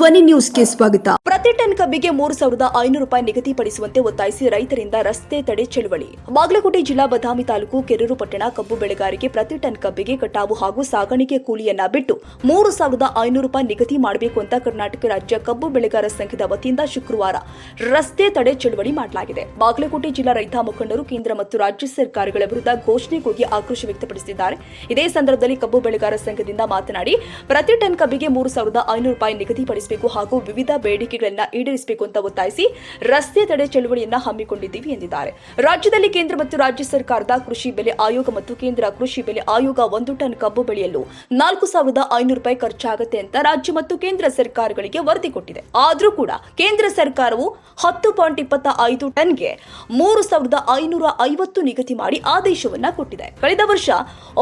ಧ್ವನಿ ನ್ಯೂಸ್ಗೆ ಸ್ವಾಗತ. ಪ್ರತಿ ಟನ್ ಕಬ್ಬಿಗೆ ಮೂರು ಸಾವಿರದ ಐನೂರು ರೂಪಾಯಿ ನಿಗದಿಪಡಿಸುವಂತೆ ಒತ್ತಾಯಿಸಿ ರೈತರಿಂದ ರಸ್ತೆ ತಡೆ ಚಳವಳಿ. ಬಾಗಲಕೋಟೆ ಜಿಲ್ಲಾ ಬದಾಮಿ ತಾಲೂಕು ಕೆರೂರು ಪಟ್ಟಣ ಕಬ್ಬು ಬೆಳೆಗಾರಿಕೆ ಪ್ರತಿ ಟನ್ ಕಬ್ಬಿಗೆ ಕಟಾವು ಹಾಗೂ ಸಾಗಾಣಿಕೆ ಕೂಲಿಯನ್ನ ಬಿಟ್ಟು ಮೂರು ಸಾವಿರದ ಐನೂರು ರೂಪಾಯಿ ನಿಗದಿ ಮಾಡಬೇಕು ಅಂತ ಕರ್ನಾಟಕ ರಾಜ್ಯ ಕಬ್ಬು ಬೆಳೆಗಾರ ಸಂಘದ ವತಿಯಿಂದ ಶುಕ್ರವಾರ ರಸ್ತೆ ತಡೆ ಚಳವಳಿ ಮಾಡಲಾಗಿದೆ. ಬಾಗಲಕೋಟೆ ಜಿಲ್ಲಾ ರೈತ ಮುಖಂಡರು ಕೇಂದ್ರ ಮತ್ತು ರಾಜ್ಯ ಸರ್ಕಾರಗಳ ವಿರುದ್ಧ ಘೋಷಣೆ ಕೂಗಿ ಆಕ್ರೋಶ ವ್ಯಕ್ತಪಡಿಸಿದ್ದಾರೆ. ಇದೇ ಸಂದರ್ಭದಲ್ಲಿ ಕಬ್ಬು ಬೆಳೆಗಾರ ಸಂಘದಿಂದ ಮಾತನಾಡಿ, ಪ್ರತಿ ಟನ್ ಕಬ್ಬಿಗೆ ಮೂರು ಸಾವಿರದ ಐನೂರು ರೂಪಾಯಿ ನಿಗದಿಪಡಿಸಬೇಕು ಹಾಗೂ ವಿವಿಧ ಬೇಡಿಕೆಗಳನ್ನು ಈಡೇರಿಸಬೇಕು ಅಂತ ಒತ್ತಾಯಿಸಿ ರಸ್ತೆ ತಡೆ ಚಳುವಳಿಯನ್ನ ಹಮ್ಮಿಕೊಂಡಿದ್ದೀವಿ ಎಂದಿದ್ದಾರೆ. ರಾಜ್ಯದಲ್ಲಿ ಕೇಂದ್ರ ಮತ್ತು ರಾಜ್ಯ ಸರ್ಕಾರದ ಕೃಷಿ ಬೆಲೆ ಆಯೋಗ ಮತ್ತು ಕೇಂದ್ರ ಕೃಷಿ ಬೆಲೆ ಆಯೋಗ ಒಂದು ಟನ್ ಕಬ್ಬು ಬೆಳೆಯಲು ನಾಲ್ಕು ಸಾವಿರದ ಐನೂರು ರೂಪಾಯಿ ಖರ್ಚಾಗುತ್ತೆ ಅಂತ ರಾಜ್ಯ ಮತ್ತು ಕೇಂದ್ರ ಸರ್ಕಾರಗಳಿಗೆ ವರದಿ ಕೊಟ್ಟಿದೆ. ಆದರೂ ಕೂಡ ಕೇಂದ್ರ ಸರ್ಕಾರವು ಹತ್ತು ಪಾಯಿಂಟ್ ಇಪ್ಪತ್ತ ಐದು ಟನ್ಗೆ ಮೂರು ಸಾವಿರದ ಐನೂರ ಐವತ್ತು ನಿಗದಿ ಮಾಡಿ ಆದೇಶವನ್ನ ಕೊಟ್ಟಿದೆ. ಕಳೆದ ವರ್ಷ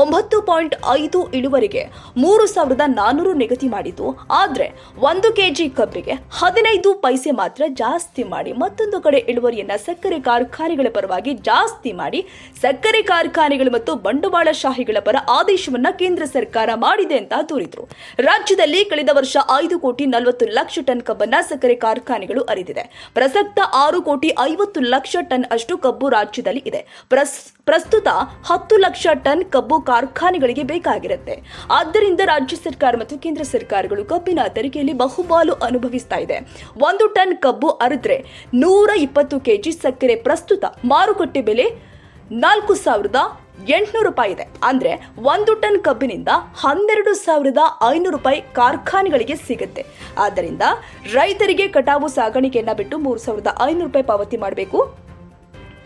ಒಂಬತ್ತು ಪಾಯಿಂಟ್ ಐದು ಇಳುವರಿಗೆ ಮೂರು ಸಾವಿರದ ನಾನೂರು ನಿಗದಿ ಮಾಡಿತು ಆದ್ರೆ ಒಂದು ಕೆಜಿ ಕಬ್ಬಿಗೆ ಹದಿನೈದು ಪೈಸೆ ಮಾತ್ರ ಜಾಸ್ತಿ ಮಾಡಿ ಮತ್ತೊಂದು ಕಡೆ ಇಳುವರಿಯನ್ನ ಸಕ್ಕರೆ ಕಾರ್ಖಾನೆಗಳ ಪರವಾಗಿ ಜಾಸ್ತಿ ಮಾಡಿ ಸಕ್ಕರೆ ಕಾರ್ಖಾನೆಗಳು ಮತ್ತು ಬಂಡವಾಳಶಾಹಿಗಳ ಪರ ಆದೇಶವನ್ನ ಕೇಂದ್ರ ಸರ್ಕಾರ ಮಾಡಿದೆ ಅಂತ ದೂರಿದ್ರು. ರಾಜ್ಯದಲ್ಲಿ ಕಳೆದ ವರ್ಷ ಐದು ಕೋಟಿ ನಲವತ್ತು ಲಕ್ಷ ಟನ್ ಕಬ್ಬನ್ನ ಸಕ್ಕರೆ ಕಾರ್ಖಾನೆಗಳು ಅರಿದಿದೆ ಪ್ರಸಕ್ತ ಆರು ಕೋಟಿ ಐವತ್ತು ಲಕ್ಷ ಟನ್ ಅಷ್ಟು ಕಬ್ಬು ರಾಜ್ಯದಲ್ಲಿ ಇದೆ. ಪ್ರಸ್- ಪ್ರಸ್ತುತ ಹತ್ತು ಲಕ್ಷ ಟನ್ ಕಬ್ಬು ಕಾರ್ಖಾನೆಗಳಿಗೆ ಬೇಕಾಗಿರುತ್ತೆ. ಆದ್ದರಿಂದ ರಾಜ್ಯ ಸರ್ಕಾರ ಮತ್ತು ಕೇಂದ್ರ ಸರ್ಕಾರಗಳು ಕಬ್ಬಿನ ತೆರಿಗೆಯಲ್ಲಿ ಬಹುಪಾಲು ಅನುಭವಿಸ್ತಾ ಇದೆ. ಒಂದು ಟನ್ ಕಬ್ಬು ಅರಿದ್ರೆ ನೂರ ಇಪ್ಪತ್ತು ಕೆಜಿ ಸಕ್ಕರೆ ಪ್ರಸ್ತುತ ಮಾರುಕಟ್ಟೆ ಬೆಲೆ ನಾಲ್ಕು ಸಾವಿರದ ಎಂಟುನೂರು ರೂಪಾಯಿ ಇದೆ. ಅಂದ್ರೆ ಒಂದು ಟನ್ ಕಬ್ಬಿನಿಂದ ಹನ್ನೆರಡು ಸಾವಿರದ ಐನೂರು ರೂಪಾಯಿ ಕಾರ್ಖಾನೆಗಳಿಗೆ ಸಿಗುತ್ತೆ. ಆದ್ದರಿಂದ ರೈತರಿಗೆ ಕಟಾವು, ಸಾಗಾಣಿಕೆಯನ್ನು ಬಿಟ್ಟು ಮೂರು ಸಾವಿರದ ಐನೂರು ರೂಪಾಯಿ ಪಾವತಿ ಮಾಡಬೇಕು.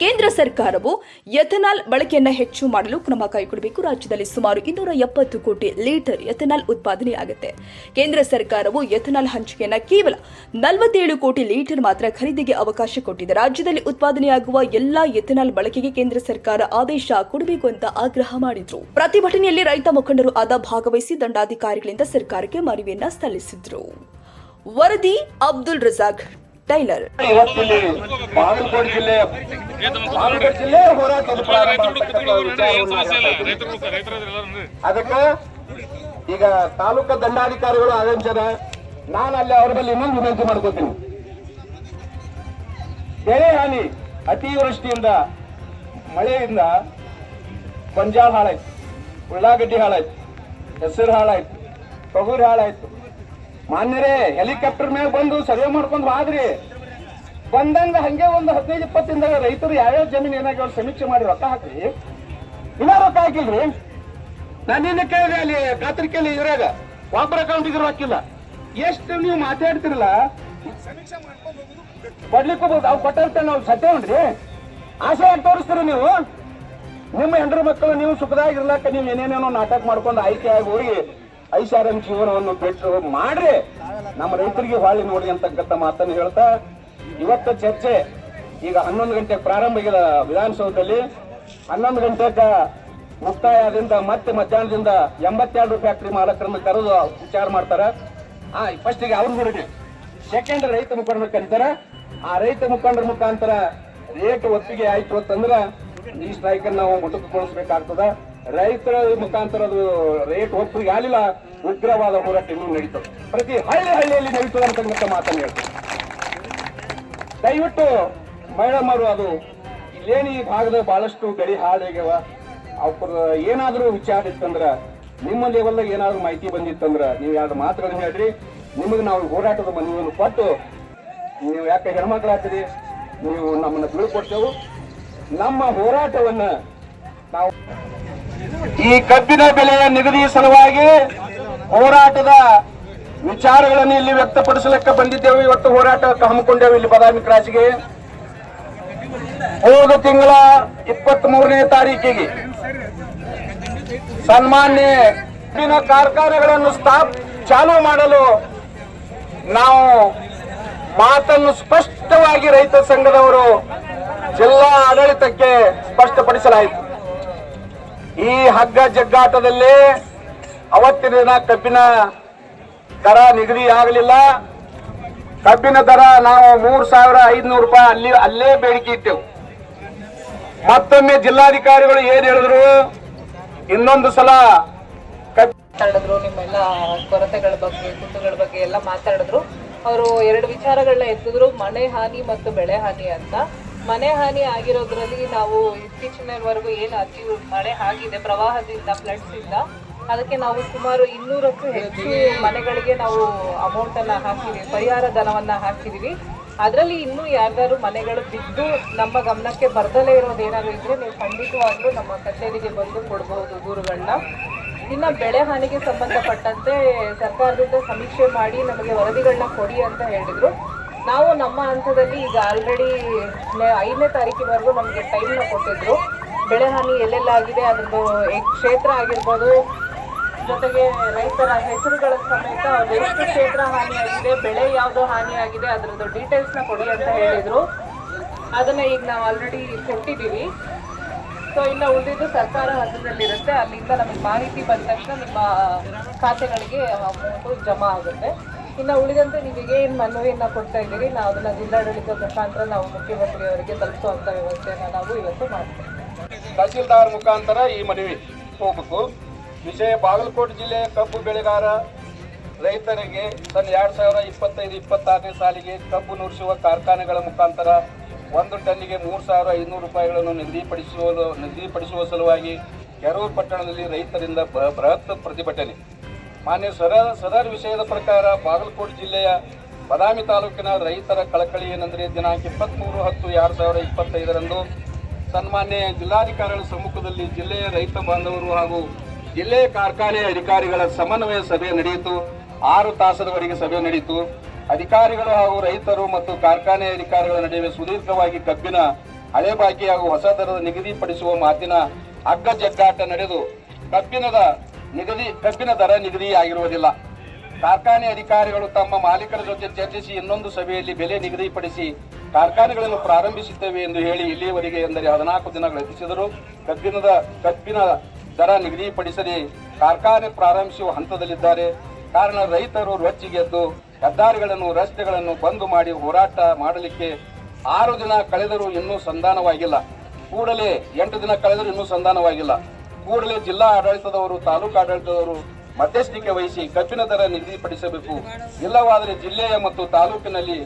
ಕೇಂದ್ರ ಸರ್ಕಾರವು ಎಥನಾಲ್ ಬಳಕೆಯನ್ನು ಹೆಚ್ಚು ಮಾಡಲು ಕ್ರಮ ಕೈಗೊಳ್ಳಬೇಕು. ರಾಜ್ಯದಲ್ಲಿ ಸುಮಾರು ಇನ್ನೂರ ಎಪ್ಪತ್ತು ಕೋಟಿ ಲೀಟರ್ ಎಥನಾಲ್ ಉತ್ಪಾದನೆಯಾಗುತ್ತೆ ಕೇಂದ್ರ ಸರ್ಕಾರವು ಎಥನಾಲ್ ಹಂಚಿಕೆಯನ್ನು ಕೇವಲ ನಲವತ್ತೇಳು ಕೋಟಿ ಲೀಟರ್ ಮಾತ್ರ ಖರೀದಿಗೆ ಅವಕಾಶ ಕೊಟ್ಟಿದೆ. ರಾಜ್ಯದಲ್ಲಿ ಉತ್ಪಾದನೆಯಾಗುವ ಎಲ್ಲಾ ಎಥನಾಲ್ ಬಳಕೆಗೆ ಕೇಂದ್ರ ಸರ್ಕಾರ ಆದೇಶ ಕೊಡಬೇಕು ಅಂತ ಆಗ್ರಹ ಮಾಡಿದ್ರು. ಪ್ರತಿಭಟನೆಯಲ್ಲಿ ರೈತ ಮುಖಂಡರು ಆದ ಭಾಗವಹಿಸಿ ದಂಡಾಧಿಕಾರಿಗಳಿಂದ ಸರ್ಕಾರಕ್ಕೆ ಮನವಿಯನ್ನ ಸಲ್ಲಿಸಿದ್ರು. ವರದಿ ಅಬ್ದುಲ್ ರಜಾಕ್. ಟೈಲರ್ ಇವತ್ತಿಲ್ಲಿ ಬಾಗಲಕೋಟೆ ಜಿಲ್ಲೆ ಬಾಗಲಕೋಟೆ ಹೋರಾಟದ ಅದಕ್ಕೆ ಈಗ ತಾಲೂಕು ದಂಡಾಧಿಕಾರಿಗಳು ಆಗಮಿಸದ ನಾನು ಅಲ್ಲಿ ಅವ್ರ ಬಳಿ ಇನ್ನೊಂದು ವಿನಂತಿ ಮಾಡ್ಕೋತೀನಿ. ಬೆಳೆ ಹಾನಿ ಅತಿವೃಷ್ಟಿಯಿಂದ ಮಳೆಯಿಂದ ಗೊಂಜಾಳ ಹಾಳಾಯ್ತು ಉಳ್ಳಾಗಡ್ಡಿ ಹಾಳಾಯ್ತು ಹೆಸರು ಹಾಳಾಯ್ತು ತೊಗರಿ ಹಾಳಾಯ್ತು ಮಾನ್ಯರೇ ಹೆಲಿಕಾಪ್ಟರ್ ಮೇಲೆ ಬಂದು ಸರ್ವೆ ಮಾಡ್ಕೊಂಡು ಹೋದ್ರಿ ಬಂದಂಗ ಹಂಗೆ ಒಂದು ಹದಿನೈದು, ಇಪ್ಪತ್ತಿಂದ ರೈತರು ಯಾವ್ಯಾವ ಜಮೀನು ಏನಾಗ್ಯಾವ ಸಮೀಕ್ಷೆ ಮಾಡಿ ರೊಕ್ಕ ಹಾಕ್ರಿ. ಇಲ್ಲ ರೊಕ್ಕ ಹಾಕಿಲ್ರಿ? ನಾನು ನಿನ್ನೆ ಕೇಳಿದೆ ಅಲ್ಲಿ ಕಾತ್ರಿಕೆಯಲ್ಲಿ ಇದ್ರಾಗ. ಒಬ್ಬರ ಅಕೌಂಟ್ ಇದ್ರು ಹಾಕಿಲ್ಲ. ಎಷ್ಟು ನೀವು ಮಾತಾಡ್ತಿರಲ್ಲ? ಕೊಡ್ಲಿಕ್ಕೆ ಹೋಗ್ಬೋದು ಅವ್ರು ಕೊಟ್ಟಿರ್ತೇನೆ ನಾವು ಸತ್ತೇವನ್ರಿ ಆಸೆ ಯಾಕೆ ತೋರಿಸ್ತೀರಿ ನೀವು? ನಿಮ್ಮ ಹೆಂಡ್ರ ಮಕ್ಕಳು ನೀವು ಸುಖದಾಗಿರ್ಲಕ್ಕ ನೀವು ಏನೇನೇನೋ ನಾಟಕ ಮಾಡ್ಕೊಂಡು ಆಯ್ಕೆ ಆಗಿ ಹೋಗಿ ಐಷಾರಾಮ್ ಜೀವನವನ್ನು ಬಿಟ್ಟು ಮಾಡ್ರಿ ನಮ್ಮ ರೈತರಿಗೆ ಹೊಳ್ಳಿ ನೋಡಿ ಅಂತಕ್ಕಂಥ ಮಾತನ್ನು ಹೇಳ್ತಾ, ಇವತ್ತ ಚರ್ಚೆ ಈಗ ಹನ್ನೊಂದು ಗಂಟೆಗೆ ಪ್ರಾರಂಭ ಆಗಿದೆ ವಿಧಾನಸೌಧದಲ್ಲಿ. ಹನ್ನೊಂದು ಗಂಟೆಗೆ ಮುಕ್ತಾಯ ಆದ್ರಿಂದ ಮತ್ತೆ ಮಧ್ಯಾಹ್ನದಿಂದ ಎಂಬತ್ತೆರಡು ಫ್ಯಾಕ್ಟ್ರಿ ಮಾಲಕರನ್ನು ಕರೆದು ವಿಚಾರ ಮಾಡ್ತಾರ. ಆ ಫಸ್ಟಿಗೆ ಅವ್ರ ಗುರುಗೆ ಸೆಕೆಂಡ್ ರೈತ ಮುಖಂಡರು ಕರೀತಾರ. ಆ ರೈತ ಮುಖಂಡರ ಮುಖಾಂತರ ರೇಟ್ ಒಪ್ಪಿಗೆ ಆಯ್ತು ಅಂತಂದ್ರೆ ಈ ಸ್ಟ್ರೈಕ್ ನಾವು ಮುಟುಕುಗೊಳಿಸಬೇಕಾಗ್ತದ. ರೈತರ ಮುಖಾಂತರ ಅದು ರೇಟ್ ಒಪ್ಪಿಗೆ ಯಾಲಿಲ್ಲ ಉಗ್ರವಾದ ಹೋರಾಟ ಇನ್ನೂ ನಡೀತದೆ ಪ್ರತಿ ಹಳ್ಳಿ ಹಳ್ಳಿಯಲ್ಲಿ ನಡೀತದೆ ಅಂತಕ್ಕಂಥ ಮಾತನ್ನು ಹೇಳ್ತಾರೆ ದಯವಿಟ್ಟು ಮಹಿಳಾಮರು ಅದು ಇಲ್ಲೇನು ಈ ಭಾಗದ ಬಹಳಷ್ಟು ಗಡಿ ಹಾಳಾಗ್ಯವ, ಅವ್ರ ಏನಾದರೂ ವಿಚಾರ ಇತ್ತಂದ್ರೆ, ನಿಮ್ಮ ಲೆವೆಲ್ದಾಗ ಏನಾದರೂ ಮಾಹಿತಿ ಬಂದಿತ್ತಂದ್ರೆ, ನೀವು ಯಾವ್ದು ಮಾತುಗಳನ್ನು ಹೇಳ್ರಿ. ನಿಮಗೆ ನಾವು ಹೋರಾಟದ ಮನವಿಯನ್ನು ಕೊಟ್ಟು, ನೀವು ಯಾಕೆ ಹೆಣ್ಮಕ್ಳಾಗ್ತೀರಿ? ನೀವು ನಮ್ಮನ್ನು ಬೀಳ್ಕೊಡ್ತೇವೆ. ನಮ್ಮ ಹೋರಾಟವನ್ನು ನಾವು ಈ ಕಬ್ಬಿನ ಬೆಲೆಯ ನಿಗದಿ ಸಲುವಾಗಿ ಹೋರಾಟದ ವಿಚಾರಗಳನ್ನು ಇಲ್ಲಿ ವ್ಯಕ್ತಪಡಿಸಲಿಕ್ಕೆ ಬಂದಿದ್ದೇವೆ. ಇವತ್ತು ಹೋರಾಟ ಹಮ್ಮಿಕೊಂಡೇವೆ ಇಲ್ಲಿ ಬದಾಮಿ ಕ್ರಾಸ್ಗೆ. ಹೋದ ತಿಂಗಳ ಇಪ್ಪತ್ತ್ ಮೂರನೇ ತಾರೀಕಿಗೆ ಸನ್ಮಾನ್ಯ ಕಬ್ಬಿನ ಕಾರ್ಖಾನೆಗಳನ್ನು ಸ್ಥಾಪ್, ಚಾಲೂ ಮಾಡಲು ನಾವು ಮಾತನ್ನು ಸ್ಪಷ್ಟವಾಗಿ ರೈತ ಸಂಘದವರು ಜಿಲ್ಲಾ ಆಡಳಿತಕ್ಕೆ ಸ್ಪಷ್ಟಪಡಿಸಲಾಯಿತು. ಈ ಹಗ್ಗ ಜಗ್ಗಾಟದಲ್ಲಿ ಅವತ್ತಿನ ದಿನ ಕಬ್ಬಿನ ದರ ನಿಗದಿ ಆಗಲಿಲ್ಲ. ಕಬ್ಬಿನ ದರ ನಾವು ಮೂರ್ ಸಾವಿರ ಐದ್ನೂರು ರೂಪಾಯಿ ಅಲ್ಲಿ, ಅಲ್ಲೇ ಬೇಡಿಕೆ ಇಟ್ಟೆವು. ಮತ್ತೊಮ್ಮೆ ಜಿಲ್ಲಾಧಿಕಾರಿಗಳು ಏನ್ ಹೇಳಿದ್ರು? ಇನ್ನೊಂದು ಸಲ ಮಾತಾಡಿದ್ರು, ನಿಮ್ಮೆಲ್ಲ ಕೊರತೆಗಳ ಬಗ್ಗೆ ಕುಂದುಗಳ ಬಗ್ಗೆ ಎಲ್ಲ ಮಾತಾಡಿದ್ರು. ಅವರು ಎರಡು ವಿಚಾರಗಳನ್ನ ಎತ್ತಿದ್ರು, ಮನೆ ಹಾನಿ ಮತ್ತು ಬೆಳೆ ಹಾನಿ ಅಂತ. ಮನೆ ಹಾನಿ ಆಗಿರೋದ್ರಲ್ಲಿ ನಾವು ಇತ್ತೀಚಿನವರೆಗೂ ಏನು ಅತಿ ಮಳೆ ಆಗಿದೆ, ಪ್ರವಾಹದಿಂದ ಫ್ಲಡ್ಸ್ ಇಂದ, ಅದಕ್ಕೆ ನಾವು ಸುಮಾರು ಇನ್ನೂರಕ್ಕೂ ಹೆಚ್ಚು ಮನೆಗಳಿಗೆ ನಾವು ಅಮೌಂಟ್ ಅನ್ನ ಪರಿಹಾರ ಧನವನ್ನ ಹಾಕಿದೀವಿ. ಅದರಲ್ಲಿ ಇನ್ನೂ ಯಾರ್ದಾದ್ರು ಮನೆಗಳು ಬಿದ್ದು ನಮ್ಮ ಗಮನಕ್ಕೆ ಬರ್ದಲೇ ಇರೋದು ಏನಾದ್ರು ಇದ್ರೆ ನೀವು ಖಂಡಿತವಾಗ್ಲೂ ನಮ್ಮ ಕಚೇರಿಗೆ ಬಂದು ಕೊಡ್ಬೋದು ದೂರುಗಳನ್ನ ಇನ್ನು ಬೆಳೆ ಹಾನಿಗೆ ಸಂಬಂಧಪಟ್ಟಂತೆ ಸರ್ಕಾರದಿಂದ ಸಮೀಕ್ಷೆ ಮಾಡಿ ನಮಗೆ ವರದಿಗಳನ್ನ ಕೊಡಿ ಅಂತ ಹೇಳಿದ್ರು. ನಾವು ನಮ್ಮ ಹಂತದಲ್ಲಿ ಈಗ ಆಲ್ರೆಡಿ ಐದನೇ ತಾರೀಕಿನವರೆಗೂ ನಮಗೆ ಟೈಮ್ನ ಕೊಟ್ಟಿದ್ರು. ಬೆಳೆ ಹಾನಿ ಎಲ್ಲೆಲ್ಲ ಆಗಿದೆ, ಅದ್ರದ್ದು ಕ್ಷೇತ್ರ ಆಗಿರ್ಬೋದು, ಜೊತೆಗೆ ರೈತರ ಹೆಸರುಗಳ ಸಮೇತ ಎಷ್ಟು ಕ್ಷೇತ್ರ ಹಾನಿಯಾಗಿದೆ ಬೆಳೆ ಯಾವುದು ಹಾನಿಯಾಗಿದೆ ಅದರದ್ದು ಡೀಟೇಲ್ಸ್ನ ಕೊಡಿ ಅಂತ ಹೇಳಿದರು. ಅದನ್ನ ಈಗ ನಾವು ಆಲ್ರೆಡಿ ಕೊಟ್ಟಿದ್ದೀವಿ. ಸೊ ಇನ್ನು ಉಳಿದಿದ್ದು ಸರ್ಕಾರ ಹಂತದಲ್ಲಿರುತ್ತೆ, ಅಲ್ಲಿಂದ ನಮಗೆ ಮಾಹಿತಿ ಬಂದ ತಕ್ಷಣ ನಿಮ್ಮ ಖಾತೆಗಳಿಗೆ ಅಮೌಂಟು ಜಮಾ ಆಗುತ್ತೆ. ಇನ್ನು ಉಳಿದಂತೆ ನೀವೀಗ ಏನು ಮನವಿಯನ್ನು ಕೊಡ್ತಾ ಇದ್ದೀರಿ? ನಾವು ಅದನ್ನ ಜಿಲ್ಲಾಡಳಿತ ಮುಖಾಂತರ ನಾವು ಮುಖ್ಯಮಂತ್ರಿಯವರಿಗೆ ತಲುಪಿಸುವಂಥ ವ್ಯವಸ್ಥೆಯನ್ನು ನಾವು ಇವತ್ತು ಮಾಡ್ತೇವೆ. ತಹಸೀಲ್ದಾರ್ ಮುಖಾಂತರ ಈ ಮನವಿ ಹೋಗ್ಬೇಕು. ವಿಷಯ ಬಾಗಲಕೋಟೆ ಜಿಲ್ಲೆಯ ಕಬ್ಬು ಬೆಳೆಗಾರ ರೈತರಿಗೆ ತನ್ನ ಎರಡು ಸಾವಿರ ಇಪ್ಪತ್ತೈದು, ಇಪ್ಪತ್ತಾರನೇ ಸಾಲಿಗೆ ಕಬ್ಬು ನುರಿಸುವ ಕಾರ್ಖಾನೆಗಳ ಮುಖಾಂತರ ಒಂದು ಟನ್ನಿಗೆ ಮೂರು ಸಾವಿರ ಐನೂರು ರೂಪಾಯಿಗಳನ್ನು ನಿಗದಿಪಡಿಸುವ ನಿಗದಿಪಡಿಸುವ ಸಲುವಾಗಿ ಕೆರೂರು ಪಟ್ಟಣದಲ್ಲಿ ರೈತರಿಂದ ಬೃಹತ್ ಪ್ರತಿಭಟನೆ. ಮಾನ್ಯ ಸರ ಸದರ್ ವಿಷಯದ ಪ್ರಕಾರ ಬಾಗಲಕೋಟೆ ಜಿಲ್ಲೆಯ ಬದಾಮಿ ತಾಲೂಕಿನ ರೈತರ ಕಳಕಳಿ ಏನಂದರೆ ದಿನಾಂಕ ಇಪ್ಪತ್ತ್ಮೂರು ಹತ್ತು ಎರಡು ಸಾವಿರ ಇಪ್ಪತ್ತೈದರಂದು ಸನ್ಮಾನ್ಯ ಜಿಲ್ಲಾಧಿಕಾರಿಗಳ ಸಮ್ಮುಖದಲ್ಲಿ ಜಿಲ್ಲೆಯ ರೈತ ಬಾಂಧವರು ಹಾಗೂ ಜಿಲ್ಲೆಯ ಕಾರ್ಖಾನೆ ಅಧಿಕಾರಿಗಳ ಸಮನ್ವಯ ಸಭೆ ನಡೆಯಿತು. ಆರು ತಾಸದವರೆಗೆ ಸಭೆ ನಡೆಯಿತು. ಅಧಿಕಾರಿಗಳು ಹಾಗೂ ರೈತರು ಮತ್ತು ಕಾರ್ಖಾನೆ ಅಧಿಕಾರಿಗಳ ನಡುವೆ ಸುದೀರ್ಘವಾಗಿ ಕಬ್ಬಿನ ಹಳೆ ಬಾಕಿ ಹಾಗೂ ಹೊಸ ದರದ ನಿಗದಿಪಡಿಸುವ ಮಾತಿನ ಅಗ್ಗ ಜಗ್ಗಾಟ ನಡೆದು ಕಬ್ಬಿನದ ನಿಗದಿ ಕಬ್ಬಿನ ದರ ನಿಗದಿ ಆಗಿರುವುದಿಲ್ಲ ಕಾರ್ಖಾನೆ ಅಧಿಕಾರಿಗಳು ತಮ್ಮ ಮಾಲೀಕರ ಜೊತೆ ಚರ್ಚಿಸಿ ಇನ್ನೊಂದು ಸಭೆಯಲ್ಲಿ ಬೆಲೆ ನಿಗದಿಪಡಿಸಿ ಕಾರ್ಖಾನೆಗಳನ್ನು ಪ್ರಾರಂಭಿಸುತ್ತೇವೆ ಎಂದು ಹೇಳಿ ಇಲ್ಲಿಯವರೆಗೆ ಎಂದರೆ ಹದಿನಾಲ್ಕು ದಿನಗಳು ಎತ್ತಿಸಿದರು ಕಬ್ಬಿನದ ಕಬ್ಬಿನ ದರ ನಿಗದಿಪಡಿಸದೆ ಕಾರ್ಖಾನೆ ಪ್ರಾರಂಭಿಸುವ ಹಂತದಲ್ಲಿದ್ದಾರೆ. ಕಾರಣ ರೈತರು ರೊಚ್ಚಿಗೆದ್ದು ಹೆದ್ದಾರಿಗಳನ್ನು, ರಸ್ತೆಗಳನ್ನು ಬಂದ್ ಮಾಡಿ ಹೋರಾಟ ಮಾಡಲಿಕ್ಕೆ ಆರು ದಿನ ಕಳೆದರೂ ಇನ್ನೂ ಸಂಧಾನವಾಗಿಲ್ಲ. ಕೂಡಲೇ ಎಂಟು ದಿನ ಕಳೆದರೂ ಇನ್ನೂ ಸಂಧಾನವಾಗಿಲ್ಲ. ಕೂಡಲೇ ಜಿಲ್ಲಾ ಆಡಳಿತದವರು, ತಾಲೂಕು ಆಡಳಿತದವರು ಮಧ್ಯಸ್ಥಿಕೆ ವಹಿಸಿ ಕಬ್ಬಿನ ದರ ನಿಗದಿಪಡಿಸಬೇಕು. ಇಲ್ಲವಾದರೆ ಜಿಲ್ಲೆಯ ಮತ್ತು ತಾಲೂಕಿನಲ್ಲಿ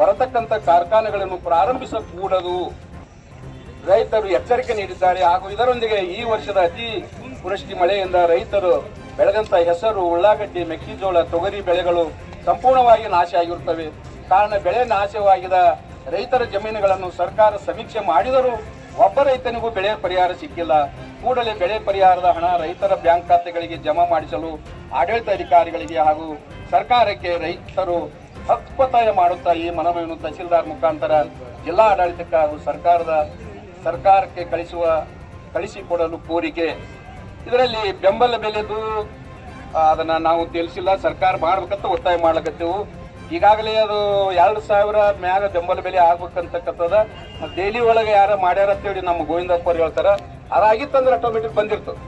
ಬರತಕ್ಕಂತ ಕಾರ್ಖಾನೆಗಳನ್ನು ಪ್ರಾರಂಭಿಸಕೂಡದು. ರೈತರು ಎಚ್ಚರಿಕೆ ನೀಡಿದ್ದಾರೆ. ಹಾಗೂ ಇದರೊಂದಿಗೆ ಈ ವರ್ಷದ ಅತಿ ವೃಷ್ಟಿ ಮಳೆಯಿಂದ ರೈತರು ಬೆಳೆದಂತ ಹೆಸರು ಉಳ್ಳಾಗಡ್ಡಿ, ಮೆಕ್ಕೆಜೋಳ, ತೊಗರಿ ಬೆಳೆಗಳು ಸಂಪೂರ್ಣವಾಗಿ ನಾಶ ಆಗಿರುತ್ತವೆ. ಕಾರಣ, ಬೆಳೆ ನಾಶವಾಗಿದ ರೈತರ ಜಮೀನುಗಳನ್ನು ಸರ್ಕಾರ ಸಮೀಕ್ಷೆ ಮಾಡಿದರೂ ಒಬ್ಬ ರೈತನಿಗೂ ಬೆಳೆ ಪರಿಹಾರ ಸಿಕ್ಕಿಲ್ಲ. ಕೂಡಲೇ ಬೆಳೆ ಪರಿಹಾರದ ಹಣ ರೈತರ ಬ್ಯಾಂಕ್ ಖಾತೆಗಳಿಗೆ ಜಮಾ ಮಾಡಿಸಲು ಆಡಳಿತ ಅಧಿಕಾರಿಗಳಿಗೆ ಹಾಗೂ ಸರ್ಕಾರಕ್ಕೆ ರೈತರು ಹಕ್ಕೊತ್ತಾಯ ಮಾಡುತ್ತಾ ಈ ಮನವಿಯನ್ನು ತಹಸೀಲ್ದಾರ್ ಮುಖಾಂತರ ಜಿಲ್ಲಾ ಆಡಳಿತಕ್ಕೆ ಹಾಗೂ ಸರ್ಕಾರದ, ಸರ್ಕಾರಕ್ಕೆ ಕಳಿಸುವ, ಕಳಿಸಿಕೊಡಲು ಕೋರಿಕೆ. ಇದರಲ್ಲಿ ಬೆಂಬಲ ಬೆಲೆದು, ಅದನ್ನು ನಾವು ತಿಳಿಸಿಲ್ಲ. ಸರ್ಕಾರ ಮಾಡಬೇಕಂತ ಒತ್ತಾಯ ಮಾಡ್ಲಕತ್ತೆವು ಈಗಾಗಲೇ ಅದು ಎರಡು ಸಾವಿರ ಮ್ಯಾಗ ಬೆಂಬಲ ಬೆಲೆ ಆಗ್ಬೇಕಂತಕ್ಕಂಥದ ಡೈಲಿ ಒಳಗೆ ಯಾರ ಮಾಡ್ಯಾರ ಅಂತೇಳಿ ನಮ್ಮ ಗೋವಿಂದಪ್ಪ ಅವ್ರು ಹೇಳ್ತಾರ. ಅದಾಗಿತ್ತಂದ್ರೆ ಆಟೋಮೆಟಿಕ್ ಬಂದಿರ್ತದೆ.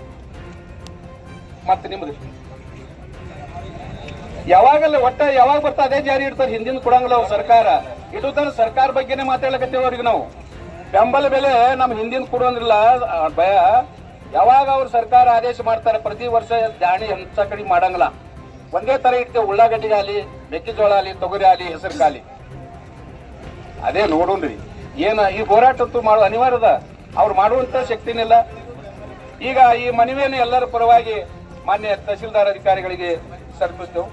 ಮತ್ತೆ ನಿಮ್ದು? ಯಾವಾಗಲ್ಲ ಒಟ್ಟ ಯಾವಾಗ ಬರ್ತಾ ಅದೇ ಜಾರಿ ಇಡ್ತಾರೆ. ಹಿಂದಿನ ಕೊಡಂಗಿಲ್ಲ ಅವ್ರ ಸರ್ಕಾರ. ಇಟ್ಟು ಸರ್ಕಾರ ಬಗ್ಗೆನೇ ಮಾತಾಡ್ಲಕತ್ತೇವ ಅವ್ರಿಗೆ ನಾವು. ಬೆಂಬಲ ಬೆಲೆ ನಮ್ಮ ಹಿಂದಿನ ಕೊಡೋಂಗಿಲ್ಲ. ಭಯ ಯಾವಾಗ ಅವ್ರ ಸರ್ಕಾರ ಆದೇಶ ಮಾಡ್ತಾರೆ, ಪ್ರತಿ ವರ್ಷ ದಾಣಿ ಹೆಚ್ಚ ಕಡಿಮೆ ಮಾಡಂಗಿಲ್ಲ. ಒಂದೇ ತರ ಇಡ್ತೇವೆ ಉಳ್ಳಾಗಡ್ಡಿ ಆಗಲಿ ಮೆಕ್ಕೆಜೋಳ ಆಲಿ ತೊಗರಿ ಆಲಿ ಹೆಸರು ಕಾಲಿ ಅದೇ ನೋಡೋಣ್ರಿ ಏನ ಈ ಹೋರಾಟದ್ದು ಮಾಡೋ ಅನಿವಾರ್ಯದ. ಅವ್ರು ಮಾಡುವಂತ ಶಕ್ತಿನಿಲ್ಲ. ಈಗ ಈ ಮನವಿಯನ್ನು ಎಲ್ಲರ ಪರವಾಗಿ ಮಾನ್ಯ ತಹಸೀಲ್ದಾರ್ ಅಧಿಕಾರಿಗಳಿಗೆ ಸಲ್ಲಿಸ್ತೇವೆ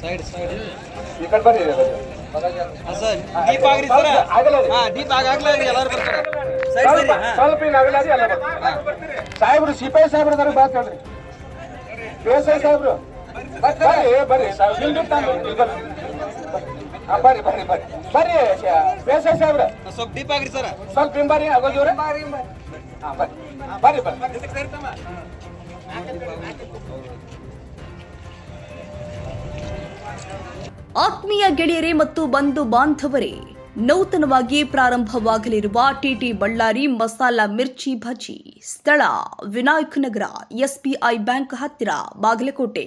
ಸೈಡ್ ಈ ಕಡೆ ಬರ್ರಿ. ಸ್ವಲ್ಪ ಎಲ್ಲ ಸಾಹೇಬ್ರು ಸಿಪಾಯಿ ಸಾಹೇಬ್ರ ಬಾತ್ ಹೇಳ್ರಿ ಸಾಹೇಬ್ರು. ಬರ್ರಿ ಬರ್ರಿ. ಬರ್ರಿ. ಬರ್ರಿ ಬರ್ರಿ ಬರ್ರಿ. ಬೇಸಾಯ ಸಾಹೇಬ್ರ. ಸ್ವಲ್ಪ ದೀಪ ಆಗ್ರಿ ಸರ್ ಸ್ವಲ್ಪ ಹಿಂಬಾರಿ ಆಗೋದಿವ್ರಿ ಬರ್ರಿ. ಬರ್ರಿ ಬರ್ರಿ. ಆತ್ಮೀಯ ಗೆಳೆಯರೇ ಮತ್ತು ಬಂಧು ಬಾಂಧವರೇ ನೂತನವಾಗಿ ಪ್ರಾರಂಭವಾಗಲಿರುವ ಟಿಟಿ ಬಳ್ಳಾರಿ ಮಸಾಲಾ ಮಿರ್ಚಿ ಭಜಿ ಸ್ಥಳ ವಿನಾಯಕ್ ನಗರ ಎಸ್ಬಿಐ ಬ್ಯಾಂಕ್ ಹತ್ತಿರ ಬಾಗಲಕೋಟೆ.